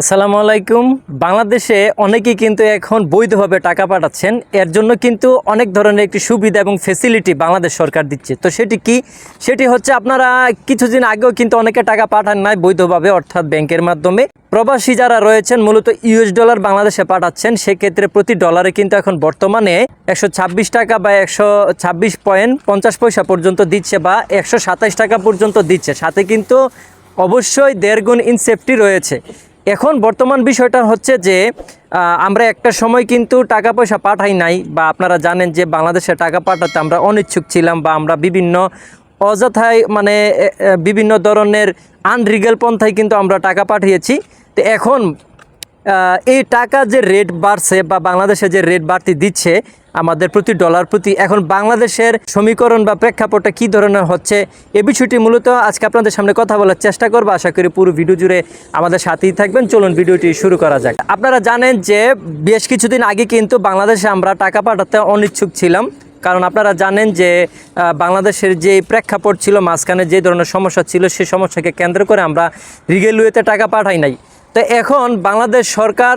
আসসালামু আলাইকুম। বাংলাদেশে অনেকেই কিন্তু এখন বৈধভাবে টাকা পাঠাচ্ছেন। এর জন্য কিন্তু অনেক ধরনের একটি সুবিধা এবং ফেসিলিটি বাংলাদেশ সরকার দিচ্ছে। তো সেটি কি? সেটি হচ্ছে আপনারা কিছুদিন আগেও কিন্তু অনেকে টাকা পাঠান নাই বৈধভাবে, অর্থাৎ ব্যাংকের মাধ্যমে। প্রবাসী যারা রয়েছেন, মূলত ইউএস ডলার বাংলাদেশে পাঠাচ্ছেন। সেক্ষেত্রে প্রতি ডলারে কিন্তু এখন বর্তমানে একশো ছাব্বিশ টাকা বা একশো ছাব্বিশ পয়েন্ট পঞ্চাশ পয়সা পর্যন্ত দিচ্ছে বা একশো টাকা পর্যন্ত দিচ্ছে। সাথে কিন্তু অবশ্যই দেড় গুণ ইন সেফটি রয়েছে। এখন বর্তমান বিষয়টা হচ্ছে যে আমরা একটা সময় কিন্তু টাকা পয়সা পাঠাই নাই বা আপনারা জানেন যে বাংলাদেশে টাকা পাঠাতে আমরা অনিচ্ছুক ছিলাম বা আমরা বিভিন্ন অযথায় মানে বিভিন্ন ধরনের আনরিগেল পন্থায় কিন্তু আমরা টাকা পাঠিয়েছি। তো এখন এই টাকা যে রেট বাড়ছে বা বাংলাদেশে যে রেট বাড়তি দিচ্ছে আমাদের প্রতি ডলার প্রতি, এখন বাংলাদেশের সমীকরণ বা প্রেক্ষাপটটা কী ধরনের হচ্ছে এ বিষয়টি মূলত আজকে আপনাদের সামনে কথা বলার চেষ্টা করব। আশা করি পুরো ভিডিও জুড়ে আমাদের সাথেই থাকবেন। চলুন ভিডিওটি শুরু করা যাক। আপনারা জানেন যে বেশ কিছুদিন আগে কিন্তু বাংলাদেশে আমরা টাকা পাঠাতে অনিচ্ছুক ছিলাম। কারণ আপনারা জানেন যে বাংলাদেশের যে প্রেক্ষাপট ছিল, মাঝখানে যে ধরনের সমস্যা ছিল সেই সমস্যাকে কেন্দ্র করে আমরা রিগেলওয়েতে টাকা পাঠাই নাই। তো এখন বাংলাদেশ সরকার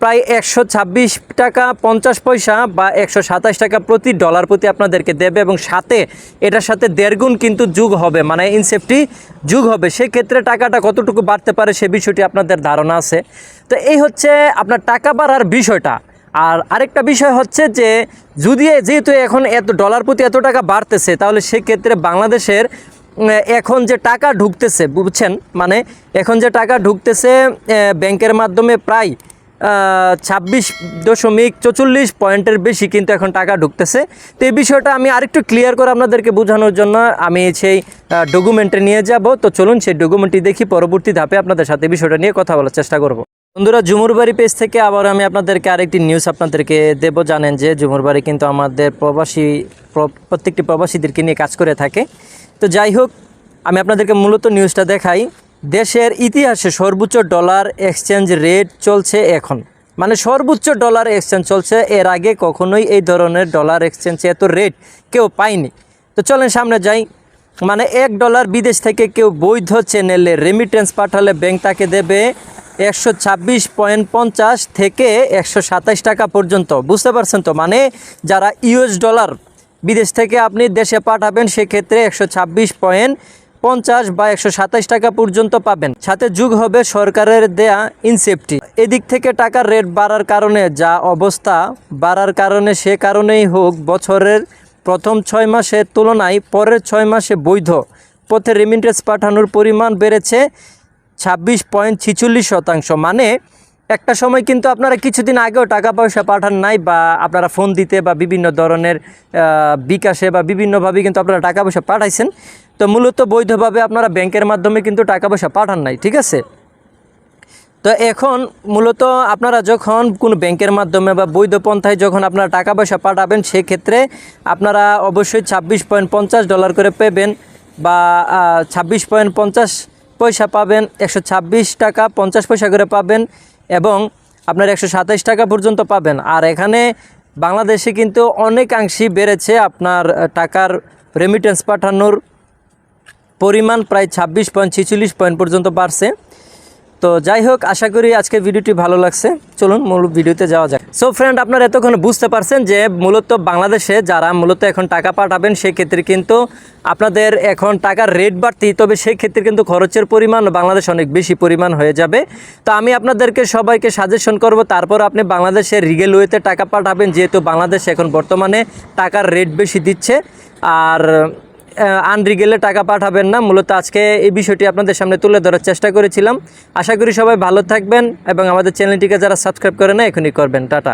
প্রায় একশো ছাব্বিশ টাকা পঞ্চাশ পয়সা বা একশো সাতাশ টাকা প্রতি ডলার প্রতি আপনাদেরকে দেবে এবং সাথে এটার সাথে দেড়গুণ কিন্তু যুগ হবে মানে ইনসেফটি যুগ হবে। সেক্ষেত্রে টাকাটা কতটুকু বাড়তে পারে সে বিষয়টি আপনাদের ধারণা আছে। তো এই হচ্ছে আপনার টাকা বাড়ার বিষয়টা। আর আরেকটা বিষয় হচ্ছে যে, যদি যেহেতু এখন এত ডলার প্রতি এত টাকা বাড়তেছে, তাহলে সেক্ষেত্রে বাংলাদেশের এখন যে টাকা ঢুকতেছে, বুঝছেন? মানে এখন যে টাকা ঢুকতেছে ব্যাংকের মাধ্যমে প্রায় ছাব্বিশ দশমিক চৌচল্লিশ পয়েন্টের বেশি কিন্তু এখন টাকা ঢুকতেছে। তো এই বিষয়টা আমি আরেকটু ক্লিয়ার করে আপনাদেরকে বোঝানোর জন্য আমি সেই ডকুমেন্টে নিয়ে যাব। তো চলুন সেই ডকুমেন্টটি দেখি, পরবর্তী ধাপে আপনাদের সাথে বিষয়টা নিয়ে কথা বলার চেষ্টা করব। বন্ধুরা জুমুরবাড়ি পেজ থেকে আবার আমি আপনাদেরকে আরেকটি নিউজ আপনাদেরকে দেব। জানেন যে জুমুরবাড়ি কিন্তু আমাদের প্রবাসী প্রত্যেকটি প্রবাসীদেরকে নিয়ে কাজ করে থাকে। তো যাই হোক, আমি আপনাদেরকে মূলত নিউজটা দেখাই। দেশের ইতিহাসে সর্বোচ্চ ডলার এক্সচেঞ্জ রেট চলছে এখন। মানে সর্বোচ্চ ডলার এক্সচেঞ্জ চলছে, এর আগে কখনোই এই ধরনের ডলার এক্সচেঞ্জ এত রেট কেউ পায়নি। তো চলেন সামনে যাই। মানে এক ডলার বিদেশ থেকে কেউ বৈধ চ্যানেলে রেমিটেন্স পাঠালে ব্যাংক তাকে দেবে। একশো ছাব্বিশ পয়েন্ট পঞ্চাশ থেকে একশো সাতাইশ টাকা পর্যন্ত। বুঝতে পারছেন তো? মানে যারা ইউএস ডলার বিদেশ থেকে আপনি দেশে পাঠাবেন, সেক্ষেত্রে একশো ছাব্বিশ পয়েন্ট পঞ্চাশ বা একশো সাতাইশ টাকা পর্যন্ত পাবেন। সাথে যুগ হবে সরকারের দেয়া ইনসেফটি এদিক থেকে টাকার রেট বাড়ার কারণে যা অবস্থা, বাড়ার কারণে সে কারণেই হোক, বছরের প্রথম ছয় মাসের তুলনায় পরের ছয় মাসে বৈধ। পথে রেমিটেন্স পাঠানোর পরিমাণ বেড়েছে। ছাব্বিশ পয়েন্ট ছিচল্লিশ শতাংশ। মানে একটা সময় কিন্তু আপনারা কিছুদিন আগেও টাকা পয়সা পাঠান নাই বা আপনারা ফোন দিতে বা বিভিন্ন ধরনের বিকাশে বা বিভিন্নভাবে কিন্তু আপনারা টাকা পয়সা পাঠাইছেন। তো মূলত বৈধভাবে আপনারা ব্যাংকের মাধ্যমে কিন্তু টাকা পয়সা পাঠান নাই, ঠিক আছে? তো এখন মূলত আপনারা যখন কোনো ব্যাংকের মাধ্যমে বা বৈধ পন্থায় যখন আপনারা টাকা পয়সা পাঠাবেন, সেক্ষেত্রে আপনারা অবশ্যই ছাব্বিশ পয়েন্ট পঞ্চাশ ডলার করে পেবেন বা ছাব্বিশ পয়েন্ট পঞ্চাশ পয়সা পাবেন, একশো ছাব্বিশ টাকা, পঞ্চাশ পয়সা করে পাবেন এবং আপনার একশো টাকা পর্যন্ত পাবেন। আর এখানে বাংলাদেশে কিন্তু অনেকাংশই বেড়েছে আপনার টাকার রেমিটেন্স পাঠানোর পরিমাণ, প্রায় ছাব্বিশ পয়েন্ট ছিচল্লিশ পয়েন্ট পর্যন্ত বাড়ছে। তো যাই হোক, আশা করি আজকে ভিডিওটি ভালো লাগছে। চলুন, মূল ভিডিওতে যাওয়া যাক। সো ফ্রেন্ড আপনারা এতক্ষণ বুঝতে পারছেন যে মূলত বাংলাদেশে যারা মূলত এখন টাকা পাঠাবেন সেক্ষেত্রে কিন্তু আপনাদের এখন টাকার রেট বাড়তি, তবে সেই ক্ষেত্রে কিন্তু খরচের পরিমাণ বাংলাদেশ অনেক বেশি পরিমাণ হয়ে যাবে। তো আমি আপনাদেরকে সবাইকে সাজেশন করব, তারপর আপনি বাংলাদেশের রিগেল ওয়েতে টাকা পাঠাবেন, যেহেতু বাংলাদেশ এখন বর্তমানে টাকার রেট বেশি দিচ্ছে। আর আনরিগেলে টাকা পাঠাবেন না। মূলত আজকে এই বিষয়টি আপনাদের সামনে তুলে ধরার চেষ্টা করেছিলাম। আশা করি সবাই ভালো থাকবেন এবং আমাদের চ্যানেলটিকে যারা সাবস্ক্রাইব করে না, এখনই করবেন। টাটা।